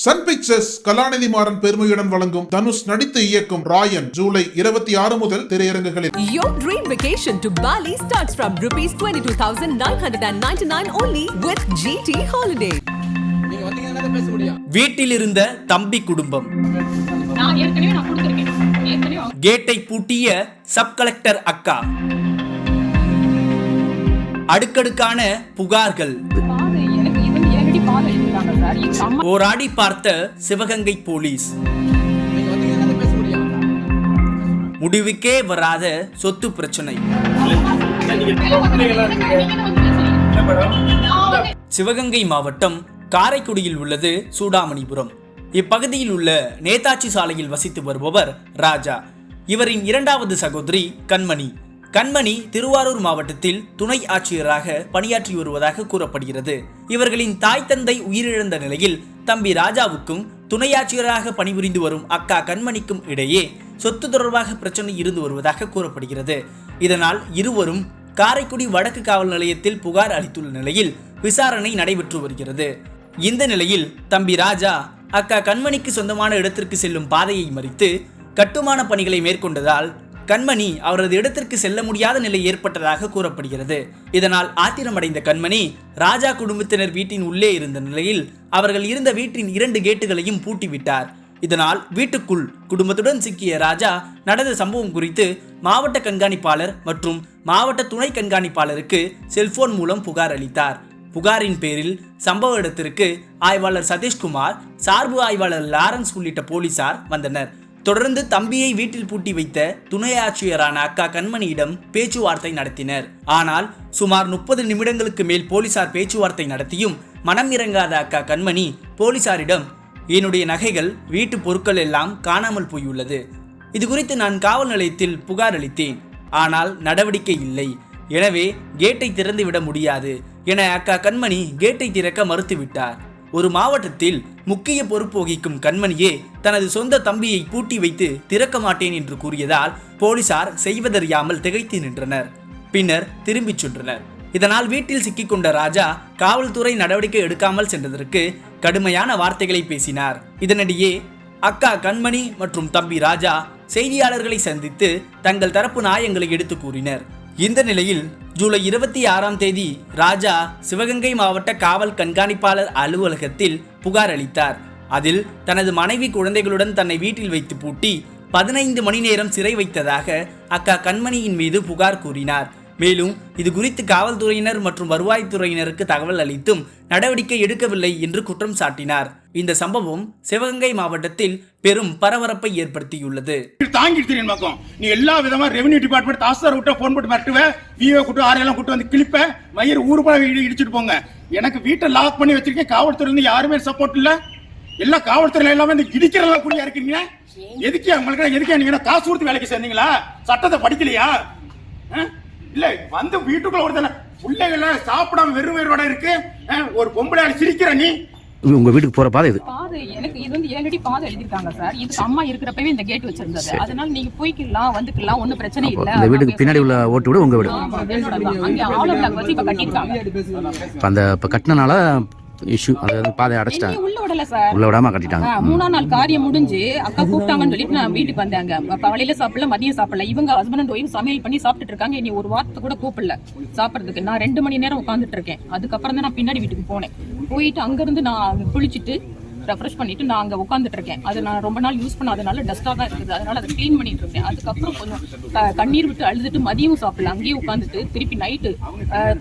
Sun pictures கலாநிதி மாறன் பெருமையுடன் வழங்கும் தனுஷ் நடித்து இயக்கும் ராயன் ஜூலை இருபத்தி ஆறு முதல் திரையரங்குகளில் Your dream vacation to Bali starts from rupees 22,999 only with GT Holiday. வீட்டில் இருந்த தம்பி குடும்பம். நான் ஏற்கனவே நான் கொடுத்துருக்கேன். ஏற்கனவே கேட்டை பூட்டிய சப் கலெக்டர் அக்கா. அடுக்கடுக்கான புகார்கள். போராடி பார்த்த சிவகங்கை போலீஸ். முடிவுக்கே வராத சொத்து பிரச்சனை. சிவகங்கை மாவட்டம் காரைக்குடியில் உள்ளது சூடாமணிபுரம். இப்பகுதியில் உள்ள நேதாஜி சாலையில் வசித்து வருபவர் ராஜா. இவரின் இரண்டாவது சகோதரி கண்மணி. கண்மணி திருவாரூர் மாவட்டத்தில் துணை ஆட்சியராக பணியாற்றி வருவதாக கூறப்படுகிறது. இவர்களின் தாய் தந்தை உயிரிழந்த நிலையில் தம்பி ராஜாவுக்கும் துணை ஆட்சியராக பணிபுரிந்து வரும் அக்கா கண்மணிக்கும் இடையே சொத்து தொடர்பாக பிரச்சனை இருந்து வருவதாக கூறப்படுகிறது. இதனால் இருவரும் காரைக்குடி வடக்கு காவல் நிலையத்தில் புகார் அளித்துள்ள நிலையில் விசாரணை நடைபெற்று வருகிறது. இந்த நிலையில் தம்பி ராஜா அக்கா கண்மணிக்கு சொந்தமான இடத்திற்கு செல்லும் பாதையை மறித்து கட்டுமான பணிகளை மேற்கொண்டதால் கண்மணி அவரது இடத்திற்கு செல்ல முடியாத நிலை ஏற்பட்டதாக கூறப்படுகிறது. இதனால் ஆத்திரமடைந்த கண்மணி ராஜா குடும்பத்தினர் வீட்டின் உள்ளே இருந்த நிலையில் அவர்கள் இருந்த வீட்டின் இரண்டு கேட்டுகளையும் பூட்டிவிட்டார். இதனால் வீட்டுக்குள் குடும்பத்துடன் சிக்கிய ராஜா நடந்த சம்பவம் குறித்து மாவட்ட கண்காணிப்பாளர் மற்றும் மாவட்ட துணை கண்காணிப்பாளருக்கு செல்போன் மூலம் புகார் அளித்தார். புகாரின் பேரில் சம்பவ இடத்திற்கு ஆய்வாளர் சதீஷ்குமார் சார்பு ஆய்வாளர் லாரன்ஸ் உள்ளிட்ட போலீசார் வந்தனர். தொடர்ந்து தம்பியை வீட்டில் பூட்டி வைத்த துணை ஆட்சியரான அக்கா கண்மணியிடம் பேச்சுவார்த்தை நடத்தினர். ஆனால் சுமார் முப்பது நிமிடங்களுக்கு மேல் போலீசார் பேச்சுவார்த்தை நடத்தியும் மனம் இறங்காத அக்கா கண்மணி போலீசாரிடம் என்னுடைய நகைகள் வீட்டு பொருட்கள் எல்லாம் காணாமல் போயுள்ளது. இது குறித்து நான் காவல் நிலையத்தில் புகார் அளித்தேன். ஆனால் நடவடிக்கை இல்லை. எனவே கேட்டை திறந்து விட முடியாது என அக்கா கண்மணி கேட்டை திறக்க மறுத்துவிட்டார். ஒரு மாவட்டத்தில் முக்கிய பொறுப்பு வகிக்கும் கண்மணியே தனது சொந்த தம்பியை பூட்டி வைத்து திறக்க மாட்டேன் என்று கூறியதால் போலீசார் செய்வதறியாமல் திகைத்து நின்றனர். பின்னர் திரும்பிச் சென்றனர். இதனால் வீட்டில் சிக்கிக்கொண்ட ராஜா காவல்துறை நடவடிக்கை எடுக்காமல் சென்றதற்கு கடுமையான வார்த்தைகளை பேசினார். இதனிடையே அக்கா கண்மணி மற்றும் தம்பி ராஜா செய்தியாளர்களை சந்தித்து தங்கள் தரப்பு நியாயங்களை எடுத்து கூறினர். இந்த நிலையில் ஜூலை இருபத்தி ஆறாம் தேதி ராஜா சிவகங்கை மாவட்ட காவல் கண்காணிப்பாளர் அலுவலகத்தில் புகார் அளித்தார். அதில் தனது மனைவி குழந்தைகளுடன் தன்னை வீட்டில் வைத்து பூட்டி பதினைந்து மணி நேரம் சிறை வைத்ததாக அக்கா கண்மணியின் மீது புகார் கூறினார். மேலும் இது குறித்து காவல்துறையினர் மற்றும் வருவாய்த்துறையினருக்கு தகவல் அளித்தும் நடவடிக்கை எடுக்கவில்லை என்று குற்றம் சாட்டினார். இந்த சம்பவம் சிவகங்கை மாவட்டத்தில் பெரும் பரபரப்பை ஏற்படுத்தியுள்ளது. தாங்கிட்டு தெரியும் பக்கம் நீ எல்லா விதமா ரெவன்யூ டிபார்ட்மெண்ட் தாசிதார் விட்ட போன் போட்டு மிரட்டுவ விஓ கூட்டு ஆரையெல்லாம் கூட்டு வந்து கிளிப்ப மயிர் ஊருபா இடிச்சிட்டு போங்க. எனக்கு வீட்டை லாக் பண்ணி வச்சிருக்கேன் காவல்துறை இருந்து யாருமே சப்போர்ட் இல்ல. எல்லா காவல்துறையில எல்லாமே இந்த இடிக்கிறதெல்லாம் கூடியா இருக்கீங்க? எதுக்கு உங்களுக்கு? எதுக்கு நீங்க காசு கொடுத்து வேலைக்கு சேர்ந்தீங்களா? சட்டத்தை படிக்கலையா? ஆ? இல்ல வந்து வீட்டுக்குள்ள ஒருத்தன பிள்ளைகள சாப்பிடாம வெறும் வெறுவோட இருக்கு. ஆ? ஒரு பொம்பளை சிரிக்கிற நீ. இது உங்க வீட்டுக்கு போற பாதை இது. பாதை எனக்கு இது வந்து ஏற்கனவே பாதை எழுதிருக்காங்க சார். இதுக்கு அம்மா இருக்கிறப்பவே இந்த கேட் வச்சிருந்தது. அதனால நீங்க போய்க்கலாம் வந்துக்கலாம் ஒண்ணும் பிரச்சனை இல்ல. இந்த வீட்டுக்கு பின்னாடி உள்ள ஓட்டு விட உங்க வீடு. அங்க ஆலோ பிளாக் வச்சு இப்ப கட்டிருக்காங்க இப்போ அந்த இப்போ கட்டினால இஷ்யூ அதாவது பாதையை அடைச்சிட்டாங்க உள்ள விடல சார். உள்ள விடாம கட்டிட்டாங்க. மூணாம் நாள் காரியம் முடிஞ்சு அக்கா கூப்பிட்டாங்கன்னு சொல்லிட்டு நான் வீட்டுக்கு வந்தாங்க. காலையில சாப்பிடல மதியம் சாப்பிடல. இவங்க ஹஸ்பண்ட் ஒய்ஃப் சமையல் பண்ணி சாப்பிட்டுட்டு இருக்காங்க. நீ ஒரு வார்த்தை கூட கூப்பிடல சாப்பிடுறதுக்கு. நான் ரெண்டு மணி நேரம் உட்காந்துட்டு இருக்கேன். அதுக்கப்புறம் தான் நான் பின்னாடி வீட்டுக்கு போனேன். போயிட்டு அங்க இருந்து நான் குளிச்சுட்டு ரெஃப்ரெஷ் பண்ணிட்டு நான் அங்கே உட்காந்துட்டு இருக்கேன் அது நான் ரொம்ப நாள் யூஸ் பண்ணாதனால டஸ்ட்டாக தான் இருக்குது. அதனால அதை க்ளீன் பண்ணிட்டு இருக்கேன் அதுக்கப்புறம் கொஞ்சம் கண்ணீர் விட்டு அழுதுட்டு மதியம் சாப்பிடல. அங்கேயே உட்காந்துட்டு திருப்பி நைட்டு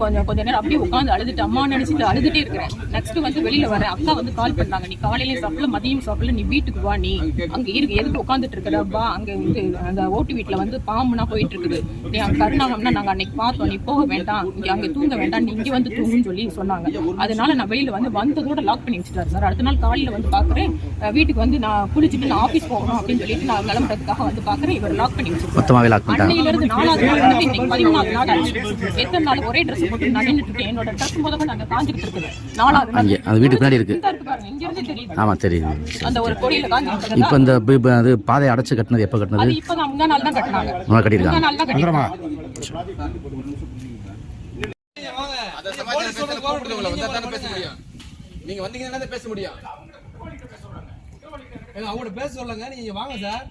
கொஞ்சம் கொஞ்ச நேரம் அப்படியே உட்காந்து அழுதுட்டு அம்மா நினைச்சிட்டு அழுதுட்டே இருக்கிறேன். நெக்ஸ்ட் வந்து வெளியில வரேன். அக்கா வந்து கால் பண்ணாங்க. நீ காலையிலயும் சாப்பிடல மதியம் சாப்பிடல நீ வீட்டுக்கு வா நீ. அங்கே இருக்கு எதுக்கு உட்காந்துட்டு இருக்கிற வா வந்து அந்த ஓட்டு வீட்டில் வந்து பாம்புனா போயிட்டு இருக்குது நீ அங்கே கருணாகம்னா நாங்கள் அன்னைக்கு பார்த்தோம் நீ போக வேண்டாம். இங்கே அங்கே தூங்க வேண்டாம். நீ இங்கே வந்து தூங்குன்னு சொல்லி சொன்னாங்க. அதனால நான் வெளியில வந்து வந்ததோட லாக் பண்ணி வச்சுட்டாரு சார். அடுத்த நாள் காலையில் வந்து பாக்குறேன் அஹ் வீட்டுக்கு வந்து நான் குளிச்சுட்டு நான் ஆபீஸ் போகணும் அப்படின்னு சொல்லிட்டு நான் கிளம்புறதுக்காக வந்து பாக்குறேன் இவர் லாக் பண்ணி வச்சிருக்காரு மொத்தமாவே லாக் பண்ணிட்டாங்க அன்னையில இருந்து நாலாவது நாள் வந்து இன்னைக்கு பதிமூணாவது நாள் ஆச்சு. எத்தனை நாள் ஒரே ட்ரெஸ் போட்டு நான் நின்னுட்டு இருக்கேன். என்னோட ட்ரெஸ் முதல்ல நாங்க காஞ்சிட்டு இருக்குது. நாலாவது நாள். அங்கே அந்த வீட்டுக்கு பின்னாடி இருக்கு. இந்த இருக்கு பாருங்க இங்க இருந்து தெரியுது. ஆமா தெரியுது. அந்த ஒரு கொடியில காஞ்சிட்டு இப்போ இந்த அது பாதையை அடைச்சு கட்டினது எப்போ கட்டினது? முந்தா நாள் தான் கட்டினாங்க. கட்டியிருக்காங்க. முந்தா தான் அதை சமாச்சாரம் தானே பேச முடியும். நீங்க வந்தீங்கன்னா தான் பேச முடியும். அவங்கள்ட்ட பேச சொல்லுங்க நீங்க வாங்க சார்.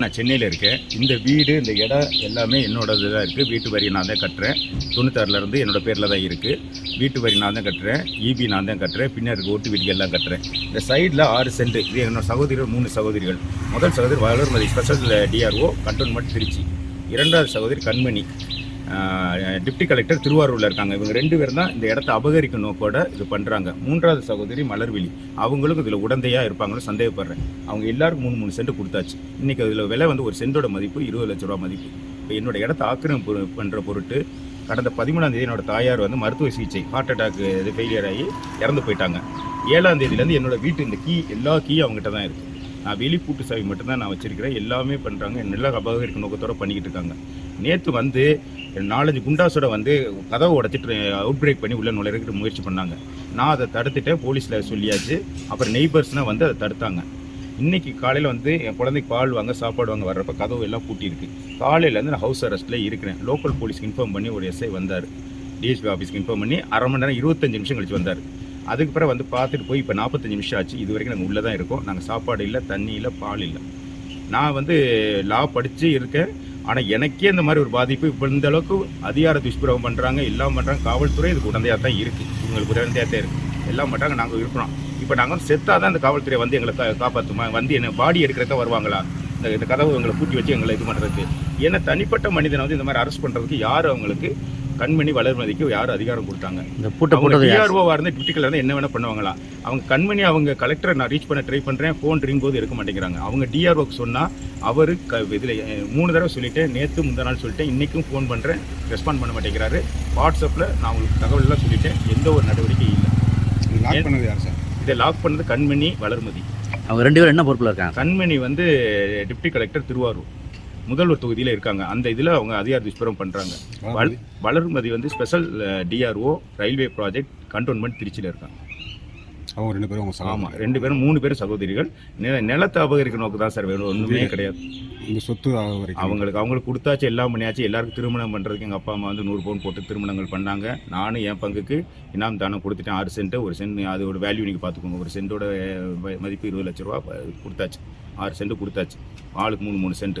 நான் சென்னையில் இருக்கேன். இந்த வீடு இந்த இடம் எல்லாமே என்னோடது தான் இருக்குது வீட்டு வரி நான் தான் கட்டுறேன். தொண்ணூத்தாறுலேருந்து என்னோட பேரில் தான் இருக்குது வீட்டு வரி நான் தான் கட்டுறேன். இபி நான் தான் கட்டுறேன். பின்னர் ஓட்டு வீடு எல்லாம் கட்டுறேன். இந்த சைடில் ஆறு சென்ட் இது என்னோட சகோதரிகள் மூணு சகோதரிகள். முதல் சகோதரி Valarmathi special DRO cantonment Trichy. இரண்டாவது சகோதரி கண்மணி. டிப்டி கலெக்டர் திருவாரூரில் இருக்காங்க. இவங்க ரெண்டு பேரும் தான் இந்த இடத்த அபகரிக்க நோக்கோட இது பண்ணுறாங்க மூன்றாவது சகோதரி மலர்விழி. அவங்களுக்கும் இதில் உடந்தையாக இருப்பாங்கன்னு சந்தேகப்படுறேன். அவங்க எல்லாருக்கும் மூணு மூணு சென்ட் கொடுத்தாச்சு. இன்றைக்கி அதில் விலை வந்து ஒரு சென்டோட மதிப்பு இருபது லட்ச ரூபா மதிப்பு. இப்போ என்னோட இடத்த ஆக்கிரமிப்பு பண்ணுற பொருட்டு கடந்த பதிமூணாம் தேதி என்னோட தாயார் வந்து மருத்துவ சிகிச்சை ஹார்ட் அட்டாக் இது ஃபெயிலியர் ஆகி இறந்து போயிட்டாங்க. ஏழாம் தேதியிலேருந்து என்னோட வீட்டு இந்த கீ எல்லா கீ அவங்ககிட்ட தான் இருக்குது நான் வெளிப்பூட்டு சாவி மட்டும்தான் நான் வச்சிருக்கிறேன். எல்லாமே பண்ணுறாங்க நல்லா அபகரிக்க நோக்கத்தோட பண்ணிக்கிட்டு இருக்காங்க. நேற்று வந்து நாலஞ்சு குண்டாஸோட வந்து கதவை உடச்சிட்டு அவுட் பிரேக் பண்ணி உள்ளே நுழையிறதுக்கு முயற்சி பண்ணாங்க. நான் அதை தடுத்துட்டேன் போலீஸில் சொல்லியாச்சு. அப்புறம் நெய்பர்ஸ்னால் வந்து அதை தடுத்தாங்க. இன்றைக்கி காலையில் வந்து என் குழந்தைக்கு பால் வாங்க சாப்பாடு வாங்க வர்றப்ப கதவு எல்லாம் பூட்டியிருக்கு. காலையிலேருந்து நான் ஹவுஸ் அரெஸ்ட்டில் இருக்கிறேன். லோக்கல் போலீஸ்க்கு இன்ஃபார்ம் பண்ணி ஒரு எஸ்ஐ வந்தார். டிஎஸ்பி ஆஃபீஸ்க்கு இன்ஃபார்ம் பண்ணி அரை மணி நேரம் இருபத்தஞ்சு நிமிஷம் கழிச்சு வந்தார். அதுக்கு பிறகு வந்து பார்த்துட்டு போய் இப்போ நாற்பத்தஞ்சு நிமிஷம் ஆச்சு. இது வரைக்கும் நாங்கள் உள்ளே தான் இருக்கோம். நாங்கள் சாப்பாடு இல்லை தண்ணி இல்லை பால் இல்லை. நான் வந்து லா படித்து இருக்கேன். ஆனால் எனக்கே இந்த மாதிரி ஒரு பாதிப்பு இப்போ இந்த அளவுக்கு அதிகார துஷ்பிரகம் பண்ணுறாங்க எல்லாம் பண்ணுறாங்க காவல்துறை இதுக்கு உடந்தையாக தான் இருக்குது இவங்களுக்கு உடந்தையாக தான் இருக்குது எல்லாம் பண்ணுறாங்க நாங்கள் இருக்கிறோம். இப்போ நாங்கள் செத்தாக தான் இந்த காவல்துறை வந்து எங்களை கா காப்பாற்றுமா வந்து என்ன பாடி எடுக்கிறக்க வருவாங்களா? இந்த இந்த கதவு எங்களை பூட்டி வச்சு எங்களை இது பண்ணுறதுக்கு ஏன்னா தனிப்பட்ட மனிதனை வந்து இந்த மாதிரி அரெஸ்ட் பண்ணுறதுக்கு யார் அவங்களுக்கு கண்மணி வளர்மதிக்கு யார் அதிகாரம் கொடுத்தாங்க? இந்த பூட்டை அவங்க போட்டது யார்? டிஆர்ஓவா இருந்து டிப்டிக்கல் இருந்து என்ன வேணா பண்ணுவாங்களா? அவங்க கண்மணி அவங்க கலெக்டரை நான் ரீச் பண்ண ட்ரை பண்றேன் ஃபோன் ரிங் போது எடுக்க மாட்டேங்கிறாங்க. அவங்க டிஆர்ஓக்கு சொன்னா அவரு க இதுல மூணு தடவை சொல்லிட்டேன் நேத்து முந்தா நாள் சொல்லிட்டேன் இன்னைக்கும் ஃபோன் பண்றேன் ரெஸ்பாண்ட் பண்ண மாட்டேங்கிறாரு. வாட்ஸ்அப்ல நான் உங்களுக்கு தகவல் எல்லாம் சொல்லிட்டேன் எந்த ஒரு நடவடிக்கையும் இல்லை. லாக் பண்ணது யார் சார்? இதை லாக் பண்ணது கண்மணி வளர்மதி. அவங்க ரெண்டு பேரும் என்ன பொறுப்பில் இருக்காங்க? கண்மணி வந்து டிப்டி கலெக்டர் திருவாரூர். முதல்வர் தொகுதியில் இருக்காங்க. அந்த இதில் அவங்க அதிகார துஷ்பிரம் பண்ணுறாங்க வள- வளர்மதி வந்து special DRO railway project cantonment திருச்சியில் இருக்காங்க. அவங்க ரெண்டு பேரும் உங்க ஆமாம் ரெண்டு பேரும் மூணு பேரும் சகோதரிகள். நில நிலத்தை அபகரிக்க நோக்கு தான் சார் வேணும். ஒன்றுமே கிடையாது. இந்த சொத்து அவங்களுக்கு அவங்களுக்கு கொடுத்தாச்சு எல்லாம் பண்ணியாச்சு. எல்லாருக்கும் திருமணம் பண்ணுறதுக்கு எங்கள் அப்பா அம்மா வந்து நூறு பவுன் போட்டு திருமணங்கள் பண்ணாங்க. நானும் என் பங்குக்கு இனாம் தானம் கொடுத்துட்டேன். ஆறு சென்ட் ஒரு சென்ட் அதோட வேல்யூ நீங்கள் பார்த்துக்கோங்க ஒரு சென்ட்டோட அஹ், மதிப்பு இருபது லட்ச ரூபா கொடுத்தாச்சு. ஆறு சென்ட் கொடுத்தாச்சு. ஆளுக்கு மூணு மூணு சென்ட்